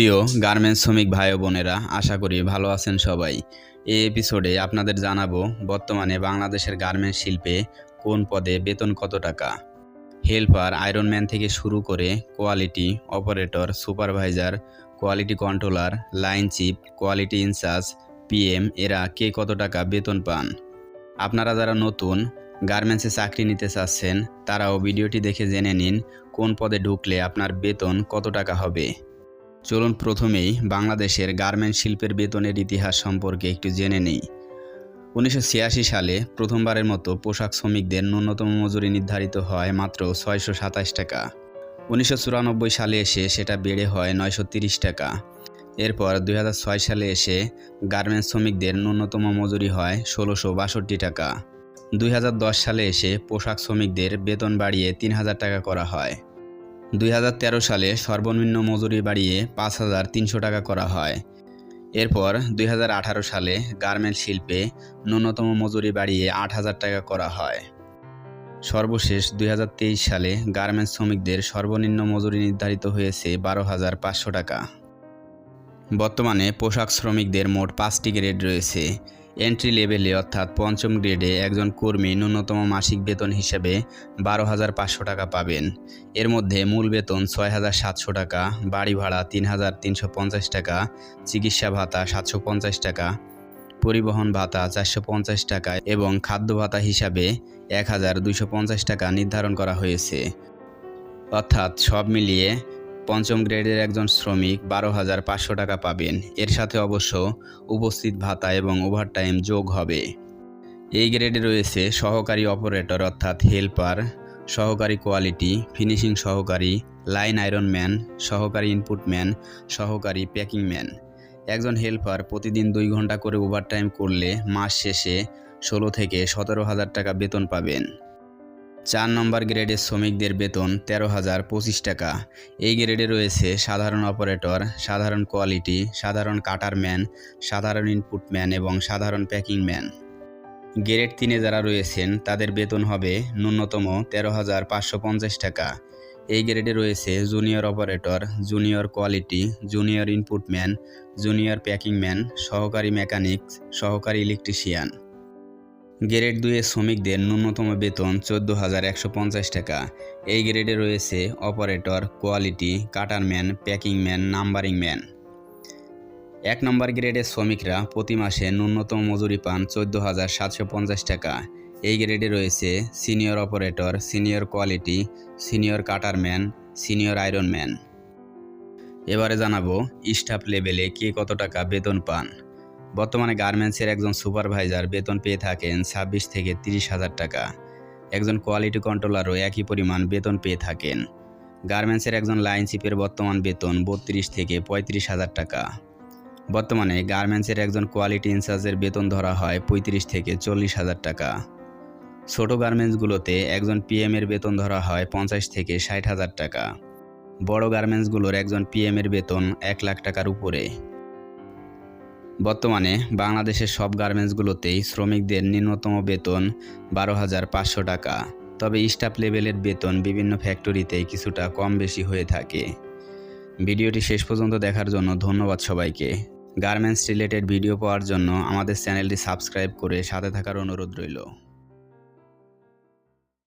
প্রিয় গার্মেন্টস শ্রমিক ভাই বোনেরা, আশা করি ভালো আছেন সবাই। এই এপিসোডে আপনাদের জানাব বর্তমানে বাংলাদেশের গার্মেন্টস শিল্পে কোন পদে বেতন কত টাকা? হেল্পার আয়রনম্যান থেকে শুরু করে quality operator, supervisor, quality controller, line chief quality incharge, PM, এরা কে কত টাকা বেতন পান? আপনারা যারা নতুন, গার্মেন্টসে চাকরি নিতে চাচ্ছেন, তারাও ভিডিওটি দেখে জেনে নিন কোন পদে ঢুকলে আপনার বেতন কত টাকা হবে। চলুন প্রথমেই বাংলাদেশের গার্মেন্ট শিল্পের বেতনের ইতিহাস সম্পর্কে একটু জেনে নেই। উনিশশো ছিয়াশি সালে প্রথমবারের মতো পোশাক শ্রমিকদের ন্যূনতম মজুরি নির্ধারিত হয় মাত্র ছয়শো সাতাশ টাকা। উনিশশো চুরানব্বই সালে এসে সেটা বেড়ে হয় নয়শো টাকা। এরপর দুই হাজার ছয় সালে এসে গার্মেন্টস শ্রমিকদের ন্যূনতম মজুরি হয় ষোলোশো টাকা। দুই হাজার দশ সালে এসে পোশাক শ্রমিকদের বেতন বাড়িয়ে তিন হাজার টাকা করা হয়। দুই হাজার তেরো সালে সর্বনিম্ন মজুরি বাড়িয়ে পাঁচ হাজার তিনশো টাকা করা হয়। এরপর দুই হাজার আঠারো সালে গার্মেন্ট শিল্পে ন্যূনতম মজুরি বাড়িয়ে আট হাজার টাকা করা হয়। সর্বশেষ দুই হাজার তেইশ সালে গার্মেন্টস শ্রমিকদের সর্বনিম্ন মজুরি নির্ধারিত হয়েছে বারো হাজার পাঁচশো টাকা। বর্তমানে পোশাক শ্রমিকদের মোট পাঁচটি গ্রেড রয়েছে। এন্ট্রি লেভেলে অর্থাৎ পঞ্চম গ্রেডে একজন কর্মী ন্যূনতম মাসিক বেতন হিসেবে বারো হাজার পাঁচশো টাকা পাবেন। এর মধ্যে মূল বেতন ছয় হাজার সাতশো টাকা, বাড়ি ভাড়া তিন হাজার তিনশো পঞ্চাশ টাকা, চিকিৎসা ভাতা সাতশো পঞ্চাশ টাকা, পরিবহন ভাতা চারশো পঞ্চাশ টাকা এবং খাদ্য ভাতা হিসাবে এক হাজার দুইশো পঞ্চাশ টাকা নির্ধারণ করা হয়েছে। অর্থাৎ সব মিলিয়ে পঞ্চম গ্রেডের একজন শ্রমিক বারো হাজার পাঁচশো টাকা পাবেন। এর সাথে অবশ্য উপস্থিত ভাতা এবং ওভারটাইম যোগ হবে। এই গ্রেডে রয়েছে সহকারী অপারেটর অর্থাৎ হেল্পার, সহকারী কোয়ালিটি, ফিনিশিং সহকারী, লাইন আয়রনম্যান সহকারী ইনপুটম্যান সহকারী প্যাকিং ম্যান। একজন হেল্পার প্রতিদিন দুই ঘণ্টা করে ওভারটাইম করলে মাস শেষে ষোলো থেকে সতেরো হাজার টাকা বেতন পাবেন। চার নম্বর গ্রেডের শ্রমিকদের বেতন তেরো হাজার পঁচিশ টাকা। এই গ্রেডে রয়েছে সাধারণ অপারেটর, সাধারণ কোয়ালিটি, সাধারণ কাটারম্যান সাধারণ ইনপুটম্যান এবং সাধারণ প্যাকিং ম্যান। গ্রেড তিনে যারা রয়েছেন, তাদের বেতন হবে ন্যূনতম তেরো হাজার পাঁচশো পঞ্চাশ টাকা। এই গ্রেডে রয়েছে junior operator, junior quality, junior input man, junior packing man, সহকারী মেকানিক্স সহকারী ইলেকট্রিশিয়ান। গ্রেড দুয়ে শ্রমিকদের ন্যূনতম বেতন চোদ্দ হাজার একশো পঞ্চাশ টাকা। এই গ্রেডে রয়েছে operator, quality cutterman packing man, numbering man. এক নম্বর গ্রেডের শ্রমিকরা প্রতি মাসে ন্যূনতম মজুরি পান চোদ্দ হাজার সাতশো পঞ্চাশ টাকা। এই গ্রেডে রয়েছে senior operator, senior quality, senior cutterman senior ironman এবারে জানাব স্টাফ লেভেলে কে কত টাকা বেতন পান। বর্তমানে গার্মেন্টসের একজন সুপারভাইজার বেতন পেয়ে থাকেন ছাব্বিশ থেকে তিরিশ হাজার টাকা। একজন কোয়ালিটি কন্ট্রোলারও একই পরিমাণ বেতন পেয়ে থাকেন। গার্মেন্টসের একজন লাইন চিপের বর্তমান বেতন বত্রিশ থেকে পঁয়ত্রিশ হাজার টাকা। বর্তমানে গার্মেন্টসের একজন কোয়ালিটি ইনচার্জের বেতন ধরা হয় পঁয়ত্রিশ থেকে চল্লিশ হাজার টাকা। ছোট গার্মেন্টসগুলোতে একজন পিএমের বেতন ধরা হয় পঞ্চাশ থেকে ষাট হাজার টাকা। বড় গার্মেন্টসগুলোর একজন পিএমের বেতন এক লাখ টাকার উপরে। বর্তমানে বাংলাদেশের সব গার্মেন্টসগুলোতেই শ্রমিকদের ন্যূনতম বেতন বারো হাজার পাঁচশো টাকা। তবে স্টাফ লেভেলের বেতন বিভিন্ন ফ্যাক্টরিতে কিছুটা কম বেশি হয়ে থাকে। ভিডিওটি শেষ পর্যন্ত দেখার জন্য ধন্যবাদ সবাইকে। গার্মেন্টস রিলেটেড ভিডিও পাওয়ার জন্য আমাদের চ্যানেলটি সাবস্ক্রাইব করে সাথে থাকার অনুরোধ রইল।